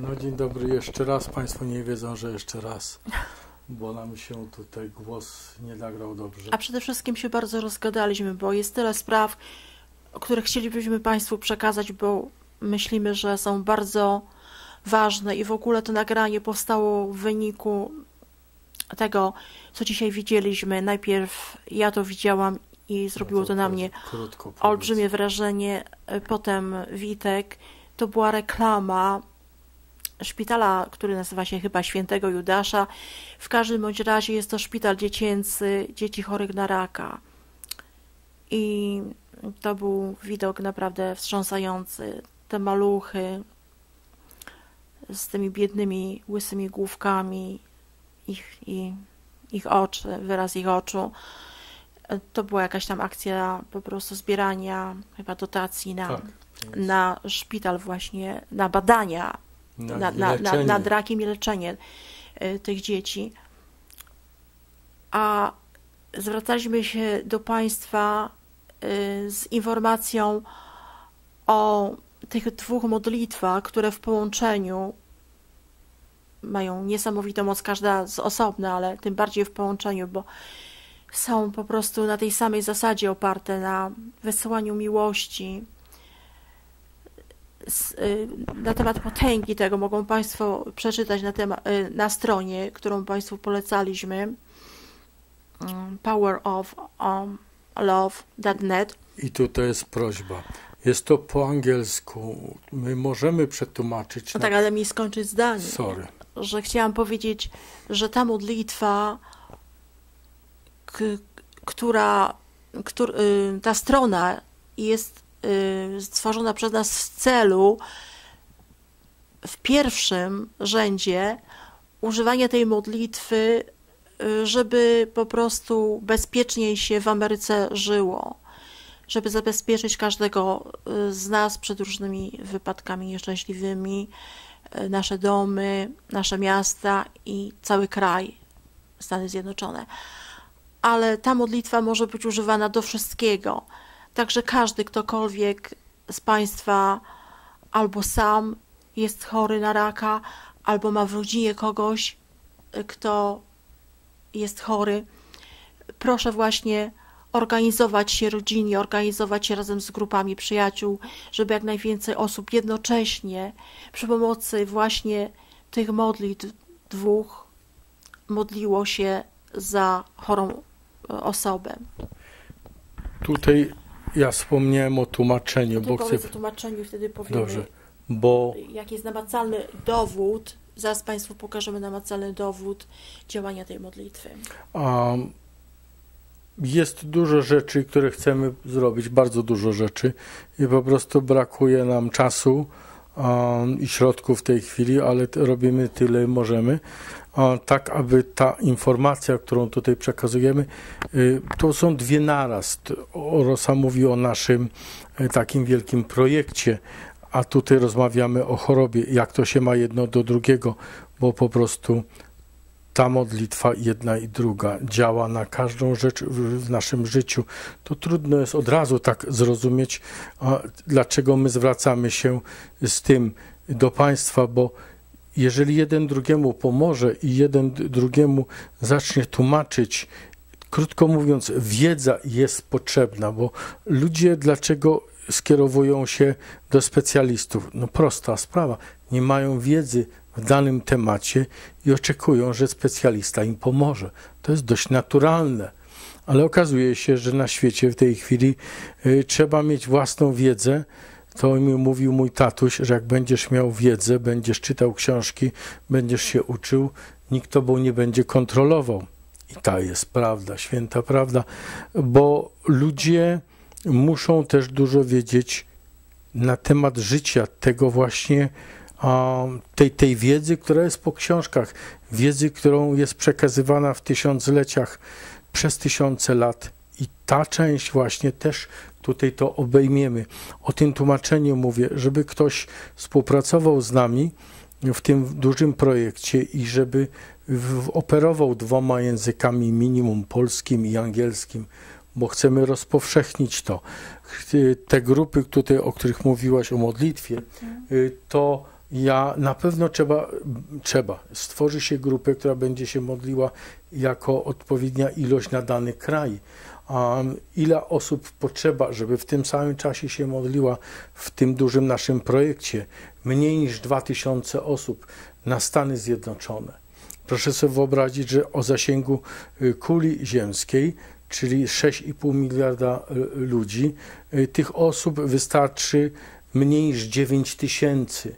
No dzień dobry jeszcze raz. Państwo nie wiedzą, że jeszcze raz, bo nam się tutaj głos nie nagrał dobrze. A przede wszystkim się bardzo rozgadaliśmy, bo jest tyle spraw, które chcielibyśmy Państwu przekazać, bo myślimy, że są bardzo ważne i w ogóle to nagranie powstało w wyniku tego, co dzisiaj widzieliśmy. Najpierw ja to widziałam i zrobiło to na mnie olbrzymie wrażenie. Potem Witek, to była reklama szpitala, który nazywa się chyba Świętego Judasza. W każdym bądź razie jest to szpital dziecięcy dzieci chorych na raka. I to był widok naprawdę wstrząsający. Te maluchy z tymi biednymi, łysymi główkami, ich, i, ich oczy, wyraz ich oczu. To była jakaś tam akcja po prostu zbierania chyba dotacji na, Tak, na szpital właśnie, na badania Na na, na, nad rakiem i leczenie y, tych dzieci. A zwracaliśmy się do Państwa y, z informacją o tych dwóch modlitwach, które w połączeniu mają niesamowitą moc, każda z osobna, ale tym bardziej w połączeniu, bo są po prostu na tej samej zasadzie oparte na wysyłaniu miłości, na temat potęgi tego mogą Państwo przeczytać na, tema, y, na stronie, którą Państwu polecaliśmy um, poweroflove.net I tutaj jest prośba. Jest to po angielsku. My możemy przetłumaczyć. No na... tak, ale mi skończyć zdanie. Sorry. że chciałam powiedzieć, że ta modlitwa, która, któr, y, ta strona jest y, stworzona przez nas w celu w pierwszym rzędzie używania tej modlitwy, y, żeby po prostu bezpieczniej się w Ameryce żyło, żeby zabezpieczyć każdego y, z nas przed różnymi wypadkami nieszczęśliwymi, y, nasze domy, nasze miasta i cały kraj, Stany Zjednoczone. Ale ta modlitwa może być używana do wszystkiego. Także każdy, ktokolwiek z Państwa albo sam jest chory na raka, albo ma w rodzinie kogoś, y, kto jest chory, proszę właśnie organizować się rodzinnie, organizować się razem z grupami przyjaciół, żeby jak najwięcej osób jednocześnie przy pomocy właśnie tych modlitw dwóch modliło się za chorą e, osobę. Tutaj ja wspomniałem o tłumaczeniu, bo chcę. o tłumaczeniu wtedy powiemy, Dobrze. Bo jaki jest namacalny dowód, zaraz Państwu pokażemy namacalny dowód działania tej modlitwy. jest dużo rzeczy, które chcemy zrobić, bardzo dużo rzeczy i po prostu brakuje nam czasu i środków w tej chwili, ale robimy tyle możemy, tak aby ta informacja, którą tutaj przekazujemy, y, to są dwie naraz. Rosa mówi o naszym y, takim wielkim projekcie, a tutaj rozmawiamy o chorobie, jak to się ma jedno do drugiego, bo po prostu ta modlitwa jedna i druga działa na każdą rzecz w, naszym życiu. To trudno jest od razu tak zrozumieć, dlaczego my zwracamy się z tym do Państwa, bo jeżeli jeden drugiemu pomoże i jeden drugiemu zacznie tłumaczyć, krótko mówiąc, wiedza jest potrzebna, bo ludzie dlaczego skierowują się do specjalistów? No prosta sprawa, nie mają wiedzy w danym temacie i oczekują, że specjalista im pomoże. To jest dość naturalne. Ale okazuje się, że na świecie w tej chwili y, trzeba mieć własną wiedzę. To mi mówił mój tatuś, że jak będziesz miał wiedzę, będziesz czytał książki, będziesz się uczył, nikt tobą nie będzie kontrolował. I ta jest prawda, święta prawda, bo ludzie muszą też dużo wiedzieć na temat życia, tego właśnie tej, tej wiedzy, która jest po książkach, wiedzy, którą jest przekazywana w tysiącleciach przez tysiące lat. I ta część właśnie też tutaj to obejmiemy. O tym tłumaczeniu mówię, żeby ktoś współpracował z nami w tym dużym projekcie i żeby operował dwoma językami minimum polskim i angielskim, bo chcemy rozpowszechnić to. Te grupy tutaj, o których mówiłaś o modlitwie, y, to Ja na pewno trzeba, trzeba, stworzy się grupę, która będzie się modliła jako odpowiednia ilość na dany kraj. Um, ile osób potrzeba, żeby w tym samym czasie się modliła w tym dużym naszym projekcie? Mniej niż 2000 osób na Stany Zjednoczone. Proszę sobie wyobrazić, że o zasięgu y, kuli ziemskiej, czyli 6,5 miliarda y, ludzi, y, tych osób wystarczy mniej niż 9 tysięcy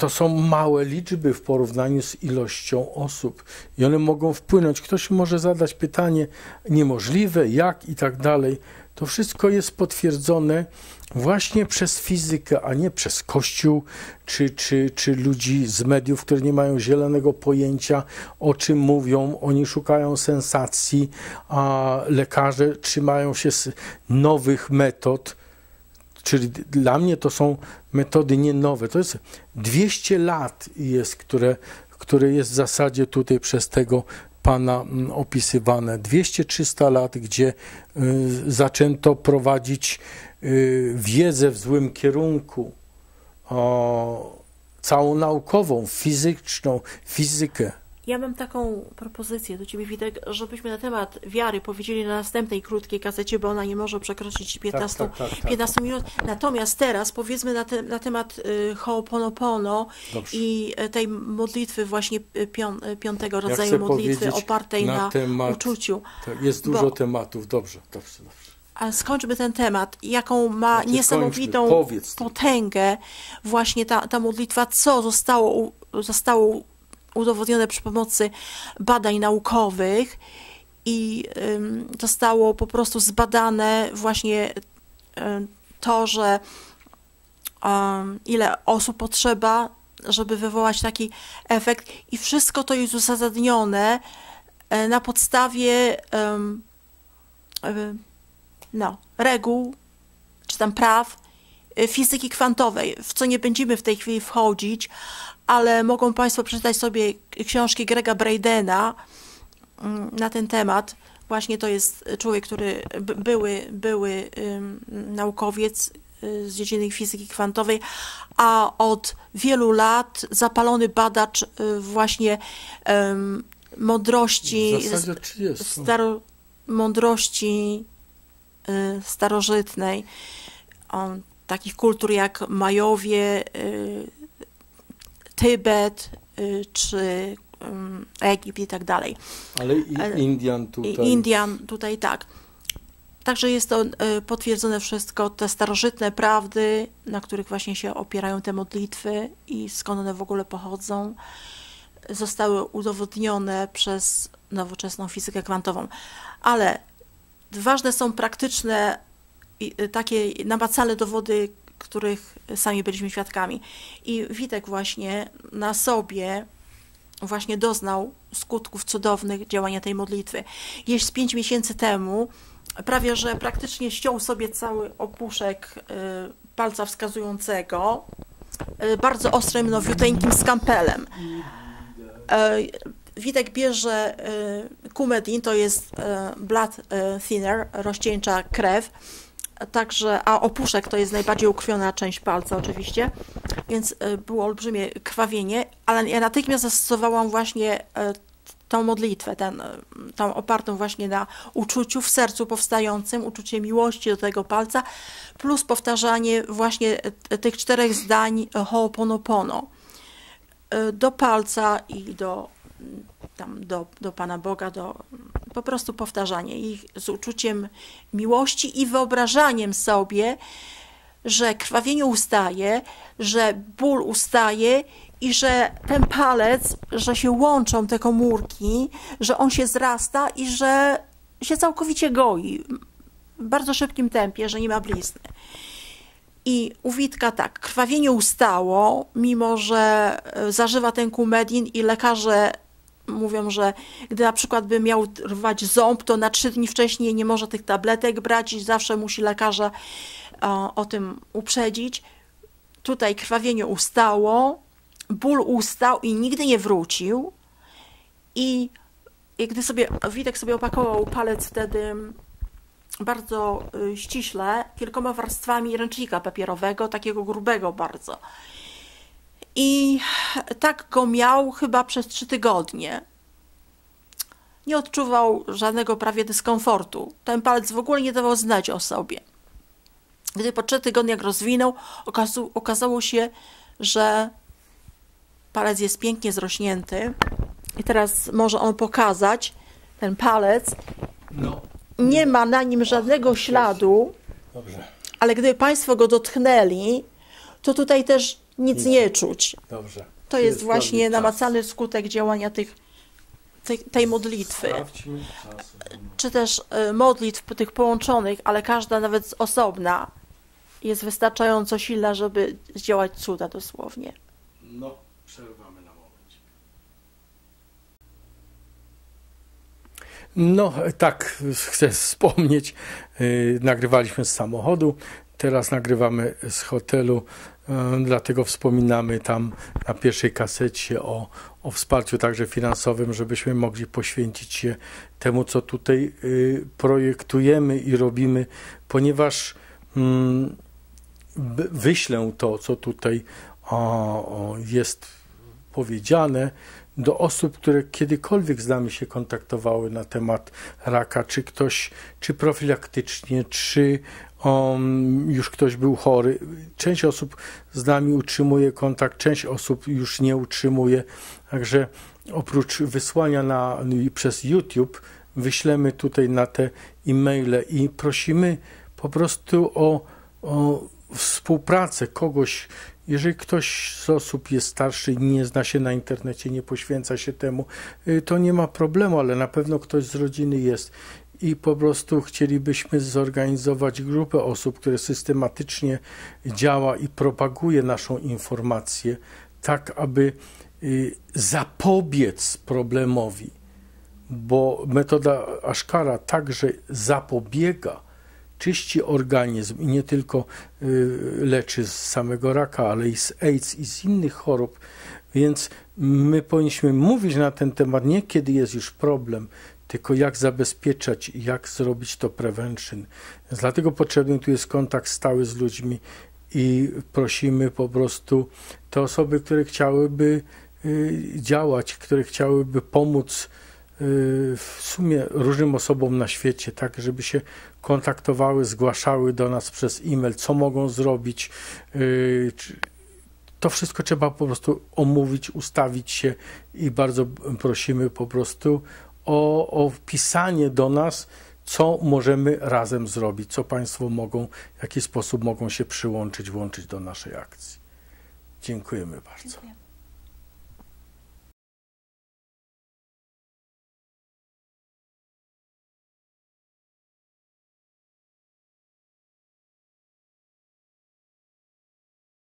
to są małe liczby w porównaniu z ilością osób i one mogą wpłynąć. Ktoś może zadać pytanie niemożliwe, jak i tak dalej. To wszystko jest potwierdzone właśnie przez fizykę, a nie przez Kościół czy, czy, czy ludzi z mediów, które nie mają zielonego pojęcia, o czym mówią. Oni szukają sensacji, a lekarze trzymają się nowych metod Czyli dla mnie to są metody nie nowe. To jest 200 lat jest, które, które jest w zasadzie tutaj przez tego pana mm, opisywane. 200-300 lat, gdzie y, zaczęto prowadzić y, wiedzę w złym kierunku, całą naukową, fizyczną, fizykę. Ja mam taką propozycję do Ciebie, Witek, żebyśmy na temat wiary powiedzieli na następnej krótkiej kasecie, bo ona nie może przekroczyć 15, tak, tak, tak, 15 tak. minut. Natomiast teraz powiedzmy na, te, na temat y, Ho'oponopono i y, tej modlitwy właśnie y, pią, piątego rodzaju modlitwy opartej na, na temat, uczuciu. Tak, jest dużo bo, tematów. Dobrze, dobrze, dobrze. A skończmy ten temat. Jaką ma znaczy, niesamowitą potęgę właśnie ta, ta modlitwa, co zostało, zostało udowodnione przy pomocy badań naukowych i zostało po prostu zbadane właśnie to, że ile osób potrzeba, żeby wywołać taki efekt i wszystko to jest uzasadnione e, na podstawie e, no, reguł, czy tam praw fizyki kwantowej, w co nie będziemy w tej chwili wchodzić, ale mogą Państwo przeczytać sobie książki Grega Bradena mm, na ten temat. Właśnie to jest człowiek, który były, były naukowiec y, z dziedziny fizyki kwantowej, a od wielu lat zapalony badacz y, właśnie mądrości, staro, mądrości y, starożytnej, um, takich kultur jak Majowie, Tybet y, czy Egipt i tak dalej. Ale i Indian tutaj. Indian tutaj tak. Także jest to y, potwierdzone wszystko, te starożytne prawdy, na których właśnie się opierają te modlitwy i skąd one w ogóle pochodzą, zostały udowodnione przez nowoczesną fizykę kwantową. Ale ważne są praktyczne, y, takie namacalne dowody których sami byliśmy świadkami. I Witek właśnie na sobie właśnie doznał skutków cudownych działania tej modlitwy. Jeść pięć miesięcy temu prawie, że praktycznie ściął sobie cały opuszek y, palca wskazującego y, bardzo ostrym, nowiuteńkim skalpelem. Y, Witek bierze kumedin, to jest blood thinner, rozcieńcza krew, Także, a opuszek to jest najbardziej ukrwiona część palca oczywiście, więc e, było olbrzymie krwawienie, ale ja natychmiast zastosowałam właśnie e, tą modlitwę, ten, e, tą opartą właśnie na uczuciu w sercu powstającym, uczucie miłości do tego palca, plus powtarzanie właśnie tych czterech zdań Ho'oponopono do palca i do, tam, do, do Pana Boga, do po prostu powtarzanie ich z uczuciem miłości i wyobrażaniem sobie, że krwawienie ustaje, że ból ustaje i że ten palec, że się łączą te komórki, że on się zrasta i że się całkowicie goi w bardzo szybkim tempie, że nie ma blizny. I u Witka tak, krwawienie ustało, mimo że zażywa ten kumedin i lekarze mówią, że gdy na przykład by miał rwać ząb, to na trzy dni wcześniej nie może tych tabletek brać i zawsze musi lekarza o, o tym uprzedzić. Tutaj krwawienie ustało, ból ustał i nigdy nie wrócił. I, i gdy sobie Witek sobie opakował palec wtedy bardzo y, ściśle, kilkoma warstwami ręcznika papierowego, takiego grubego bardzo. I tak go miał chyba przez trzy tygodnie. Nie odczuwał żadnego prawie dyskomfortu. Ten palec w ogóle nie dawał znać o sobie. Gdy po trzech tygodniach rozwinął, okazało się, że palec jest pięknie zrośnięty. I teraz może on pokazać ten palec. No. Nie ma na nim żadnego śladu, Dobrze, ale gdyby Państwo go dotknęli, to tutaj też nic nie czuć. dobrze. To jest właśnie namacalny skutek działania tych, tej, tej modlitwy. Czy też y, modlitw tych połączonych, ale każda nawet z osobna jest wystarczająco silna, żeby zdziałać cuda dosłownie. No, przerwamy na moment. No, tak, chcę wspomnieć. Yy, nagrywaliśmy z samochodu, teraz nagrywamy z hotelu, dlatego wspominamy tam na pierwszej kasecie o, o wsparciu także finansowym, żebyśmy mogli poświęcić się temu, co tutaj yy, projektujemy i robimy, ponieważ mm, wyślę to, co tutaj jest powiedziane do osób, które kiedykolwiek z nami się kontaktowały na temat raka, czy ktoś, czy profilaktycznie, czy um, już ktoś był chory. Część osób z nami utrzymuje kontakt, część osób już nie utrzymuje. Także oprócz wysłania na, przez YouTube, wyślemy tutaj na te e-maile i prosimy po prostu o, o współpracę kogoś, jeżeli ktoś z osób jest starszy i nie zna się na internecie, nie poświęca się temu, y, to nie ma problemu, ale na pewno ktoś z rodziny jest i po prostu chcielibyśmy zorganizować grupę osób, które systematycznie działa i propaguje naszą informację, tak aby y, zapobiec problemowi, bo metoda Ashkara także zapobiega czyści organizm i nie tylko y, leczy z samego raka, ale i z AIDS i z innych chorób. Więc my powinniśmy mówić na ten temat nie kiedy jest już problem, tylko jak zabezpieczać, jak zrobić to prevention. Więc dlatego potrzebny tu jest kontakt stały z ludźmi i prosimy po prostu te osoby, które chciałyby y, działać, które chciałyby pomóc w sumie różnym osobom na świecie, tak, żeby się kontaktowały, zgłaszały do nas przez e-mail, co mogą zrobić. Yy, to wszystko trzeba po prostu omówić, ustawić się i bardzo prosimy po prostu o, o pisanie do nas, co możemy razem zrobić, co Państwo mogą, w jaki sposób mogą się przyłączyć, włączyć do naszej akcji. Dziękujemy bardzo. Dziękuję.